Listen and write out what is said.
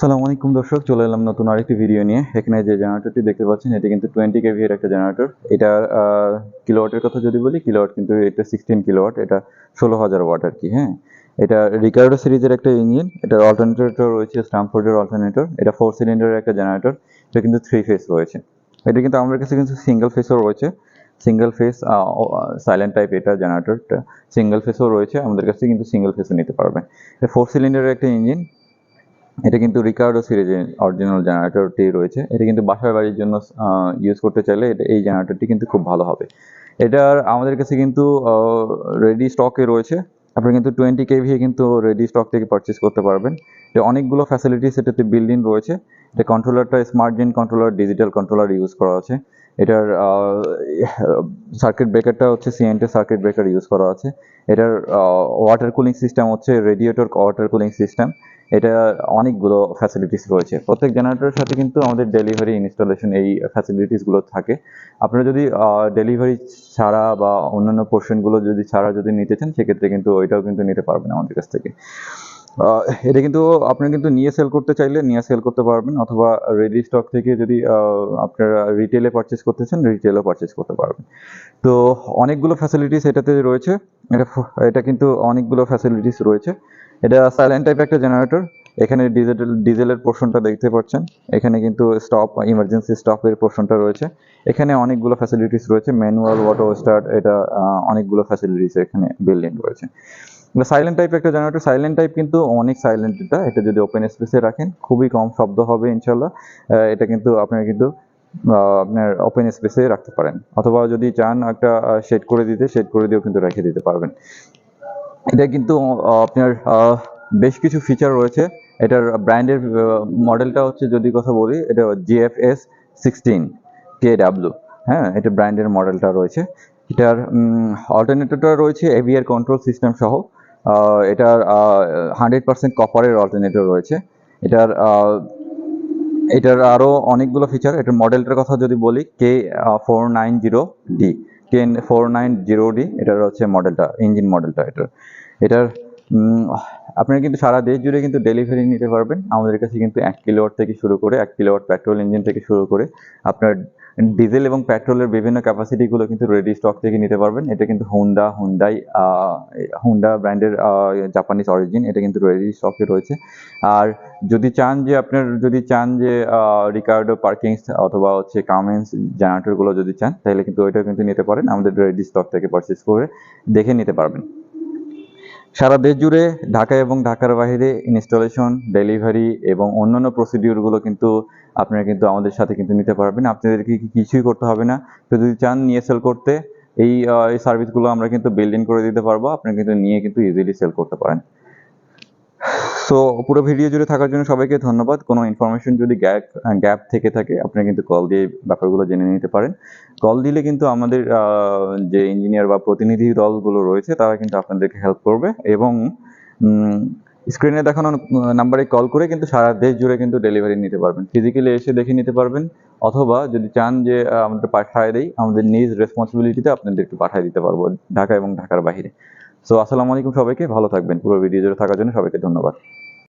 সালাম আলাইকুম দর্শক, চলে এলাম নতুন আরেকটি ভিডিও নিয়ে। এখানে যে জেনারেটরটি দেখতে পাচ্ছেন, এটি কিন্তু টোয়েন্টি কেভি এর একটা জেনারেটর এটা কিলোওয়াটের কথা যদি বলি কিলোওয়াট কিন্তু এটা সিক্সটিন কিলোওয়াট এটা ষোলো হাজার ওয়াট আর কি হ্যাঁ? এটা রিকার্ডো সিরিজের একটা ইঞ্জিন এটার অল্টারনেটর রয়েছে স্ট্যামফোর্ডের অল্টারনেটর এটা ফোর সিলিন্ডারের একটা জেনারেটর এটা কিন্তু থ্রি ফেস রয়েছে। এটা কিন্তু আমাদের কাছে কিন্তু সিঙ্গেল ফেসও রয়েছে। সিঙ্গেল ফেস সাইলেন্ট টাইপ এটা জেনারেটরটা সিঙ্গেল ফেসও রয়েছে, আমাদের কাছে কিন্তু সিঙ্গেল ফেসও নিতে পারবেন। এটা ফোর সিলিন্ডারের একটা ইঞ্জিন এটা কিন্তু রিকার্ডো সিরিজের অরিজিনাল জেনারেটরটি রয়েছে। এটা কিন্তু বাসার বাড়ির জন্য ইউজ করতে চাইলে এটা এই জেনারেটরটি কিন্তু খুব ভালো হবে। এটার আমাদের কাছে কিন্তু রেডি স্টকে রয়েছে। আপনি কিন্তু টোয়েন্টি কেভি কিন্তু রেডি স্টক থেকে পারচেস করতে পারবেন। এটা অনেকগুলো ফ্যাসিলিটিস এটাতে বিল্ডিং রয়েছে। এটা কন্ট্রোলারটা smart gen controller digital controller use করা আছে। এটার সার্কিট ব্রেকারটা হচ্ছে সিএনটের সার্কিট ব্রেকার ইউজ করা আছে। এটার ওয়াটার কুলিং সিস্টেম হচ্ছে রেডিয়েটর ওয়াটার কুলিং সিস্টেম এটা অনেকগুলো ফ্যাসিলিটিস রয়েছে। প্রত্যেক জেনারেটরের সাথে কিন্তু আমাদের ডেলিভারি ইনস্টলেশন এই ফ্যাসিলিটিসগুলো থাকে। আপনারা যদি ডেলিভারি ছাড়া বা অন্যান্য পোর্শনগুলো যদি ছাড়া যদি নিতে চান, সেক্ষেত্রে কিন্তু ওইটাও কিন্তু নিতে পারবেন আমাদের কাছ থেকে। এটা কিন্তু আপনি কিন্তু নিয়ে সেল করতে চাইলে নিয়ে সেল করতে পারবেন অথবা রেডি স্টক থেকে যদি আপনারা রিটেলে পারচেস করতে চান রিটেলও পারচেস করতে পারবেন। তো অনেকগুলো ফ্যাসিলিটিস এটাতে রয়েছে। এটা এটা কিন্তু অনেকগুলো ফ্যাসিলিটিস রয়েছে। এটা সাইলেন্ট টাইপ একটা জেনারেটর এখানে ডিজিটাল ডিজেলের পোর্শনটা দেখতে পাচ্ছেন। এখানে কিন্তু স্টপ ইমার্জেন্সি স্টপের পোর্শনটা রয়েছে। এখানে অনেকগুলো ফ্যাসিলিটিস রয়েছে। ম্যানুয়াল অটো স্টার্ট এটা অনেকগুলো ফ্যাসিলিটিস এখানে বিল্ডিং রয়েছে। সাইলেন্ট টাইপ একটা জেনারেটর সাইলেন্ট টাইপ কিন্তু অনেক সাইলেন্ট এটা এটা যদি ওপেন স্পেসে রাখেন, খুবই কম শব্দ হবে ইনশাল্লাহ এটা কিন্তু আপনার কিন্তু আপনার ওপেন স্পেসে রাখতে পারেন। অথবা যদি চান একটা শেড করে দিতে শেড করে দিয়েও কিন্তু রেখে দিতে পারবেন। এটা কিন্তু আপনার বেশ কিছু ফিচার রয়েছে। এটার ব্র্যান্ডের মডেলটা হচ্ছে যদি কথা বলি, এটা জিএফএস সিক্সটিন কে ডাব্লু হ্যাঁ এটা ব্র্যান্ডের মডেলটা রয়েছে। এটার অল্টারনেটরটা রয়েছে এভিয়ার কন্ট্রোল সিস্টেম সহ। এটার হান্ড্রেড পার্সেন্ট কপারের অল্টারনেটর রয়েছে। এটার এটার আরও অনেকগুলো ফিচার এটার মডেলটার কথা যদি বলি K four nine zero D K four nine zero D এটার হচ্ছে মডেলটা ইঞ্জিন মডেলটা এটার। এটার আপনারা কিন্তু সারা দেশ জুড়ে কিন্তু ডেলিভারি নিতে পারবেন। আমাদের কাছে কিন্তু এক কিলোওয়াট থেকে শুরু করে, এক কিলোওয়াট পেট্রোল ইঞ্জিন থেকে শুরু করে আপনার ডিজেল এবং পেট্রোলের বিভিন্ন ক্যাপাসিটিগুলো কিন্তু রেডি স্টক থেকে নিতে পারবেন। এটা কিন্তু হুন্ডা হুন্ডাই হুন্ডা ব্র্যান্ডের জাপানিজ অরিজিন এটা কিন্তু রেডি স্টকে রয়েছে। আর যদি চান যে আপনার, যদি চান যে রিকার্ডো পার্কিংস অথবা হচ্ছে কামেন্স জেনারেটরগুলো যদি চান, তাহলে কিন্তু ওইটাও কিন্তু নিতে পারেন। আমাদের রেডি স্টক থেকে পারচেস করে দেখে নিতে পারবেন। সারা দেশ জুড়ে ঢাকা এবং ঢাকার বাইরে ইনস্টলেশন ডেলিভারি এবং অন্যান্য প্রসিডিওরগুলো কিন্তু আপনারা কিন্তু আমাদের সাথে কিন্তু নিতে পারবেন। আপনাদেরকে কিছুই করতে হবে না। যদি চান নিয়ে সেল করতে, এই সার্ভিসগুলো আমরা কিন্তু বিল্ডিং করে দিতে পারব। আপনারা কিন্তু নিয়ে কিন্তু ইজিলি সেল করতে পারেন। সো পুরো ভিডিও জুড়ে থাকার জন্য সবাইকে ধন্যবাদ। কোনো ইনফরমেশন যদি গ্যাপ গ্যাপ থেকে থাকে, আপনি কিন্তু কল দিয়ে ব্যাপারগুলো জেনে নিতে পারেন। কল দিলে কিন্তু আমাদের যে ইঞ্জিনিয়ার বা প্রতিনিধি দলগুলো রয়েছে, তারা কিন্তু আপনাদেরকে হেল্প করবে এবং স্ক্রিনে দেখানো নাম্বারে কল করে কিন্তু সারা দেশ জুড়ে কিন্তু ডেলিভারি নিতে পারবেন। ফিজিক্যালি এসে দেখে নিতে পারবেন, অথবা যদি চান যে আমাদের পাঠায় দেই, আমাদের নিজ রেসপন্সিবিলিটিতে আপনাদেরকে পাঠিয়ে দিতে পারব ঢাকা এবং ঢাকার বাইরে সো আসসালামু আলাইকুম সবাইকে ভালো থাকবেন। পুরো ভিডিও জুড়ে থাকার জন্য সবাইকে ধন্যবাদ।